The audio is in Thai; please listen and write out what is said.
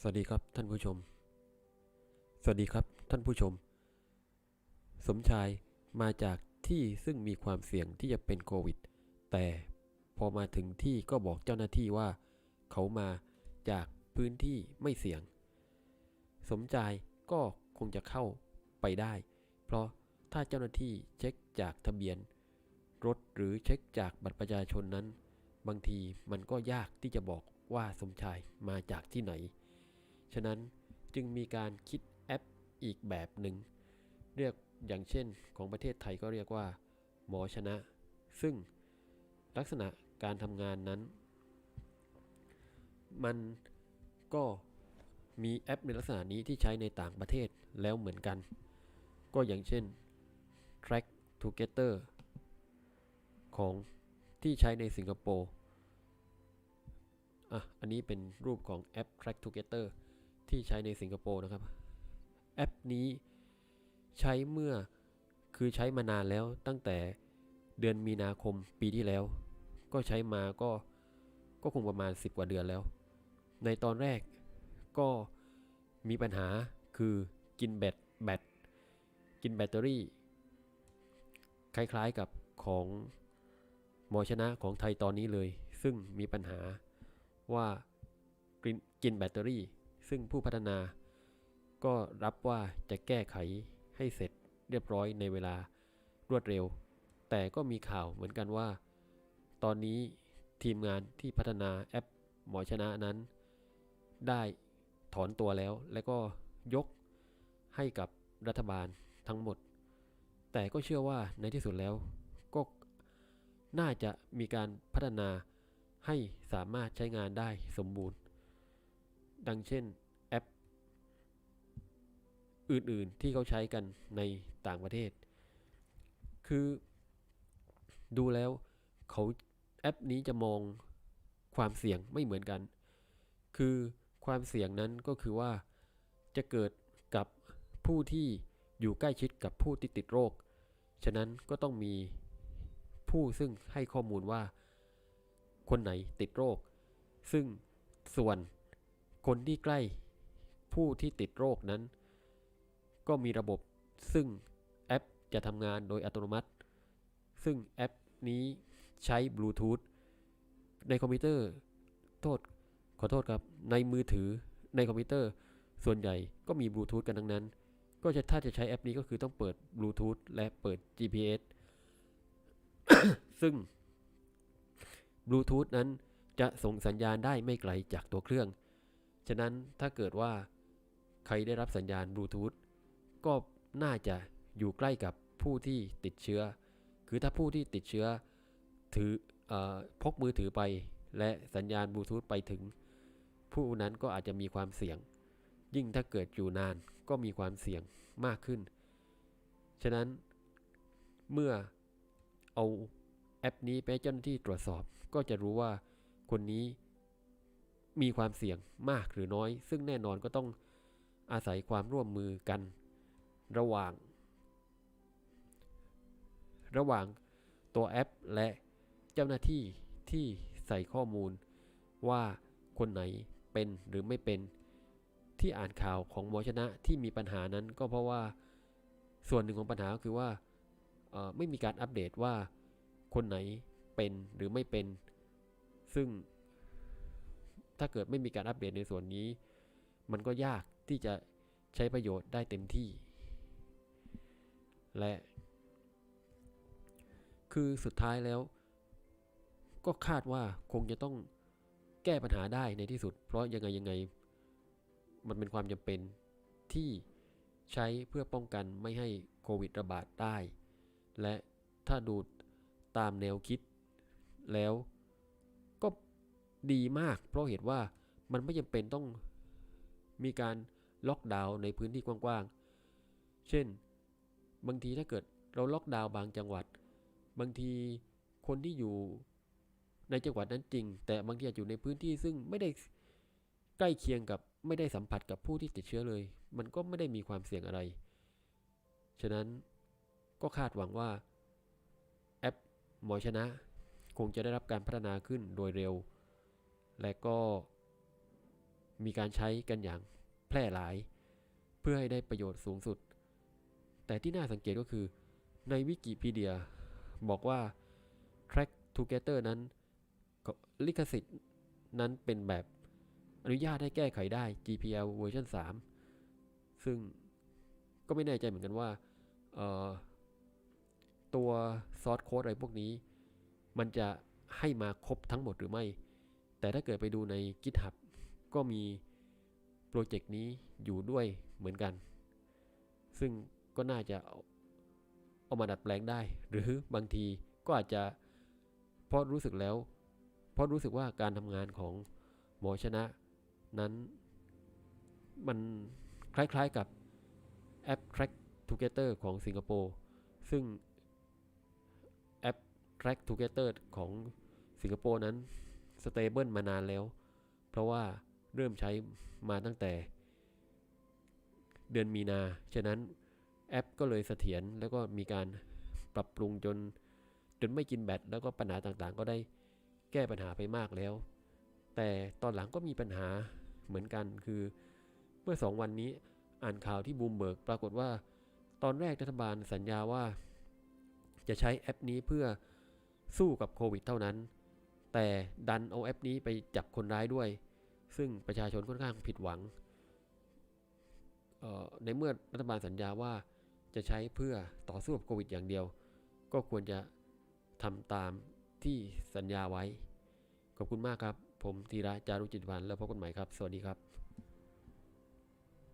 สวัสดีครับท่านผู้ชม สวัสดีครับท่านผู้ชม สมชายมาจากที่ซึ่งมีความเสี่ยงที่จะเป็นโควิด แต่พอมาถึงที่ก็บอกเจ้าหน้าที่ว่าเขามาจากพื้นที่ไม่เสี่ยง สมชายก็คงจะเข้าไปได้ เพราะถ้าเจ้าหน้าที่เช็คจากทะเบียน รถหรือเช็คจากบัตรประชาชนนั้น บางทีมันก็ยากที่จะบอกว่าสมชายมาจากที่ไหน ฉะนั้นจึงมีการคิดแอปอีกแบบหนึ่ง เรียกอย่างเช่นของประเทศไทยก็เรียกว่า หมอชนะ ซึ่งลักษณะการทำงานนั้น มันก็มีแอปในลักษณะนี้ที่ใช้ในต่างประเทศแล้วเหมือนกัน ก็อย่างเช่น Track Together ของที่ใช้ในสิงคโปร์ อะ อันนี้เป็นรูปของแอป Track Together ที่ใช้ในสิงคโปร์นะครับ แอปนี้ใช้เมื่อคือใช้มานานแล้วตั้งแต่เดือนมีนาคมปีที่แล้ว ก็ใช้มาก็ก็คงประมาณ 10 กว่าเดือนแล้ว ในตอนแรกก็มีปัญหาคือกินแบตแบตกินแบตเตอรี่ คล้ายๆกับของหมอชนะของไทยตอนนี้เลย ซึ่งมีปัญหาว่ากินกินแบตเตอรี่ ซึ่งผู้พัฒนา ก็รับว่าจะแก้ไขให้เสร็จเรียบร้อยในเวลารวดเร็ว แต่ก็มีข่าวเหมือนกันว่า ตอนนี้ทีมงานที่พัฒนาแอปหมอชนะนั้น ได้ถอนตัวแล้วและก็ยกให้กับรัฐบาลทั้งหมด แต่ก็เชื่อว่าในที่สุดแล้ว ก็น่าจะมีการพัฒนาให้สามารถใช้งานได้สมบูรณ์ ดังเช่นแอป อื่นๆที่เขาใช้กันในต่างประเทศ คือดูแล้วเขาแอปนี้จะมองความเสี่ยงไม่เหมือนกัน คือความเสี่ยงนั้นก็คือว่าจะเกิดกับผู้ที่อยู่ใกล้ชิดกับผู้ที่ติดโรค ฉะนั้นก็ต้องมีผู้ซึ่งให้ข้อมูลว่า คนไหนติดโรค ซึ่งส่วน คนที่ใกล้ผู้ที่ติดโรคนั้น ก็มีระบบซึ่งแอปจะทำงานโดยอัตโนมัติ ซึ่งแอปนี้ใช้บลูทูธในคอมพิวเตอร์โทษขอโทษครับ ในมือถือในคอมพิวเตอร์ ส่วนใหญ่ก็มีบลูทูธกันทั้งนั้น ก็จะถ้าจะใช้แอปนี้ก็คือต้องเปิดบลูทูธและเปิด GPS ซึ่งบลูทูธนั้นจะส่งสัญญาณได้ไม่ไกลจากตัวเครื่อง ฉะนั้นถ้าเกิดว่าใครได้รับสัญญาณบลูทูธก็น่าจะอยู่ใกล้กับผู้ที่ติดเชื้อ คือถ้าผู้ที่ติดเชื้อถืออพกมือถือไป และสัญญาณบลูทูธไปถึง ผู้นั้นก็อาจจะมีความเสี่ยง ยิ่งถ้าเกิดอยู่นานก็มีความเสี่ยงมากขึ้น ฉะนั้นเมื่อเอาแอปนี้ไปเจ้าหน้าที่ตรวจสอบก็จะรู้ว่าคนนี้ มีความเสี่ยงมากหรือน้อย ซึ่งแน่นอนก็ต้องอาศัยความร่วมมือกันระหว่าง ระหว่างตัวแอปและเจ้าหน้าที่ที่ใส่ข้อมูลว่าคนไหนเป็นหรือไม่เป็นที่อ่านข่าวของหมอชนะที่มีปัญหานั้นก็เพราะว่าส่วนหนึ่งของปัญหาก็คือว่าไม่มีการอัปเดตว่าคนไหนเป็นหรือไม่เป็น ซึ่ง ถ้าเกิดไม่มีการอัปเดตในส่วนนี้ มันก็ยากที่จะใช้ประโยชน์ได้เต็มที่ และ คือสุดท้ายแล้ว ก็คาดว่าคงจะต้องแก้ปัญหาได้ในที่สุด เพราะยังไงยังไง มันเป็นความจำเป็นที่ใช้เพื่อป้องกันไม่ให้โควิดระบาดได้ และถ้าดูตามแนวคิดแล้ว ดีมาก เพราะเหตุว่ามันไม่จำเป็นต้องมีการล็อกดาวน์ในพื้นที่กว้างๆ เช่น บางทีถ้าเกิดเราล็อกดาวน์บางจังหวัด บางทีคนที่อยู่ในจังหวัดนั้นจริง แต่บางทีอาจอยู่ในพื้นที่ซึ่งไม่ได้ใกล้เคียงกับไม่ได้สัมผัสกับผู้ที่ติดเชื้อเลย มันก็ไม่ได้มีความเสี่ยงอะไร ฉะนั้นก็คาดหวังว่า แอปหมอชนะ คงจะได้รับการพัฒนาขึ้นโดยเร็ว และก็มีการใช้กันอย่างแพร่หลาย เพื่อให้ได้ประโยชน์สูงสุด แต่ที่น่าสังเกตก็คือในวิกิพีเดียบอกว่า Track Together นั้นลิขสิทธิ์นั้นเป็นแบบอนุญาตให้แก้ไขได้ GPL เวอร์ชัน3 ซึ่งก็ไม่แน่ใจเหมือนกันว่าตัวซอสโค้ดอะไรพวกนี้ มันจะให้มาครบทั้งหมดหรือไม่ แต่ถ้าเกิดไปดูใน GitHub ก็มีโปรเจกต์นี้อยู่ด้วยเหมือนกัน ซึ่งก็น่าจะเอามาดัดแปลงได้ หรือบางทีก็อาจจะเพราะรู้สึกแล้ว เพราะรู้สึกว่าการทำงานของหมอชนะนั้นมันคล้าย ๆกับแอป Track Together ของสิงคโปร์ ซึ่งแอป Track Together ของสิงคโปร์นั้น เตเบิลมานานแล้ว เพราะว่าเริ่มใช้มาตั้งแต่ เดือนมีนา ฉะนั้นแอปก็เลยเสถียรแล้วก็มีการปรับปรุงจน จนไม่กินแบตแล้วก็ปัญหาต่างๆ ก็ได้แก้ปัญหาไปมากแล้ว แต่ตอนหลังก็มีปัญหาเหมือนกันคือเมื่อสองวันนี้อ่านข่าวที่บูมเบิร์กปรากฏว่า ตอนแรกรัฐบาลสัญญาว่า จะใช้แอปนี้เพื่อสู้กับโควิดเท่านั้น แต่ดันเอาแอปนี้ไปจับคนร้ายด้วย ซึ่งประชาชนค่อนข้างผิดหวัง ในเมื่อรัฐบาลสัญญาว่าจะใช้เพื่อต่อสู้กับโควิดอย่างเดียว ก็ควรจะทำตามที่สัญญาไว้ ขอบคุณมากครับ ผมธีระจารุจิตวันแล้วพบกันใหม่ครับ สวัสดีครับ